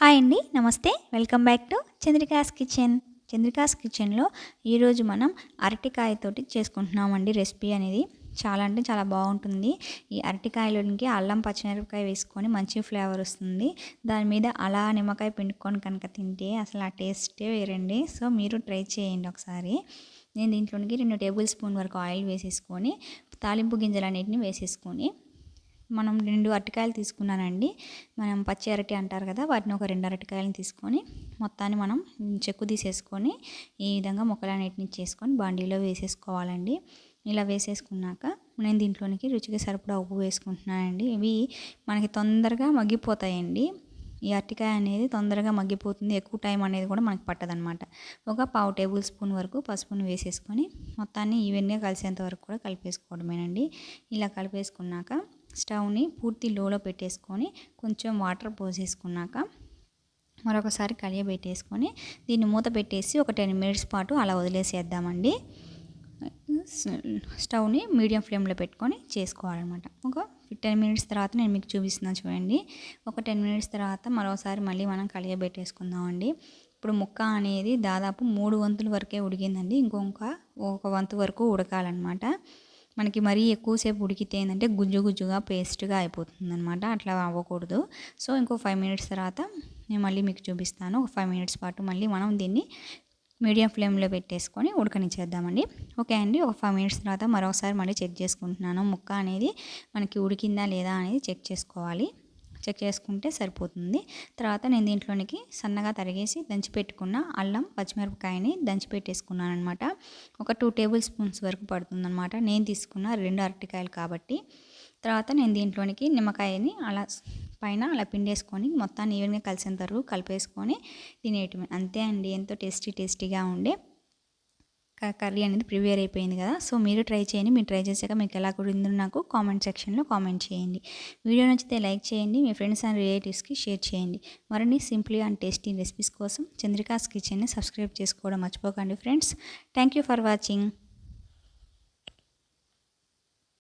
Hi అండి నమస్తే. Welcome back to Chandrika's kitchen. Chandrika's కిచెన్లో ఈరోజు మనం అరటికాయతోటి చేసుకుంటున్నామండి రెసిపీ అనేది. చాలా అంటే చాలా బాగుంటుంది. ఈ అరటికాయలోనికి అల్లం పచ్చిమిరపకాయ వేసుకొని మంచి ఫ్లేవర్ వస్తుంది. దాని మీద అలా నిమ్మకాయ పిండుకొని కనుక తింటే అసలు ఆ టేస్టే వేరండి. సో మీరు ట్రై చేయండి ఒకసారి. నేను దీంట్లోనికి రెండు టేబుల్ స్పూన్ వరకు ఆయిల్ వేసేసుకొని తాలింపు గింజలు అన్నిటిని వేసేసుకొని మనం రెండు అరటికాయలు తీసుకున్నానండి. మనం పచ్చి అరటి అంటారు కదా వాటిని ఒక రెండు అరటికాయలను తీసుకొని మొత్తాన్ని మనం చెక్కు తీసేసుకొని ఈ విధంగా మొక్కలన్నిటిని చేసుకొని బాండీలో వేసేసుకోవాలండి. ఇలా వేసేసుకున్నాక నేను దీంట్లోనికి రుచికి సరిపడా ఉప్పు వేసుకుంటున్నానండి. ఇవి మనకి తొందరగా మగ్గిపోతాయండి. ఈ అరటికాయ అనేది తొందరగా మగ్గిపోతుంది ఎక్కువ టైం అనేది కూడా మనకి పట్టదనమాట ఒక పావు టేబుల్ స్పూన్ వరకు పసుపును వేసేసుకొని మొత్తాన్ని ఈవెన్గా కలిసేంత వరకు కూడా కలిపేసుకోవడమేనండి. ఇలా కలిపేసుకున్నాక స్టవ్ని పూర్తి లోలో పెట్టేసుకొని కొంచెం వాటర్ పోసేసుకున్నాక మరొకసారి కలియబెట్టేసుకొని దీన్ని మూత పెట్టేసి ఒక టెన్ మినిట్స్ పాటు అలా వదిలేసేద్దామండి. స్టవ్ని మీడియం ఫ్లేమ్లో పెట్టుకొని చేసుకోవాలన్నమాట. ఒక టెన్ మినిట్స్ తర్వాత నేను మీకు చూపిస్తున్నాను చూడండి. ఒక టెన్ మినిట్స్ తర్వాత మరోసారి మళ్ళీ మనం కలియబెట్టేసుకుందామండి ఇప్పుడు ముక్క అనేది దాదాపు మూడు వంతుల వరకే ఉడికిందండి. ఇంకొక ఒక వంతు వరకు ఉడకాలన్నమాట. మనకి మరీ ఎక్కువసేపు ఉడికితే ఏంటంటే గుజ్జు గుజ్జుగా పేస్ట్గా అయిపోతుంది అనమాట అట్లా అవ్వకూడదు. సో ఇంకో ఫైవ్ మినిట్స్ తర్వాత నేను మళ్ళీ మీకు చూపిస్తాను. ఒక ఫైవ్ మినిట్స్ పాటు మళ్ళీ మనం దీన్ని మీడియం ఫ్లేమ్లో పెట్టేసుకొని ఉడకనిచ్చేద్దామండి. ఓకే అండి ఒక ఫైవ్ మినిట్స్ తర్వాత మరోసారి మళ్ళీ చెక్ చేసుకుంటున్నాను. ముక్క అనేది మనకి ఉడికిందా లేదా అనేది చెక్ చేసుకోవాలి. చెక్ చేసుకుంటే సరిపోతుంది. తర్వాత నేను దీంట్లోనికి సన్నగా తరిగేసి దంచి పెట్టుకున్న అల్లం పచ్చిమిరపకాయని దంచి పెట్టేసుకున్నాను అనమాట ఒక టూ టేబుల్ స్పూన్స్ వరకు పడుతుందన్నమాట. నేను తీసుకున్న రెండు అరటికాయలు కాబట్టి. తర్వాత నేను దీంట్లోనికి నిమ్మకాయని అలా పైన అలా పిండేసుకొని మొత్తాన్ని ఈవెన్గా కలిసేంత వరకు కలిపేసుకొని తినేయటమే. అంతే అండి. ఎంతో టేస్టీ టేస్టీగా ఉండే కర్రీ అనేది ప్రిపేర్ అయిపోయింది కదా. సో మీరు ట్రై చేయండి. మీరు ట్రై చేశాక మీకు ఎలా కుదిరిందో నాకు కామెంట్ సెక్షన్లో కామెంట్ చేయండి. వీడియో నచ్చితే లైక్ చేయండి. మీ ఫ్రెండ్స్ అండ్ రిలేటివ్స్కి షేర్ చేయండి. మరిన్ని సింప్లీ అండ్ టేస్టీ రెసిపీస్ కోసం చంద్రికాస్ కిచెన్ని సబ్స్క్రైబ్ చేసుకోవడం మర్చిపోకండి friends. Thank you for watching.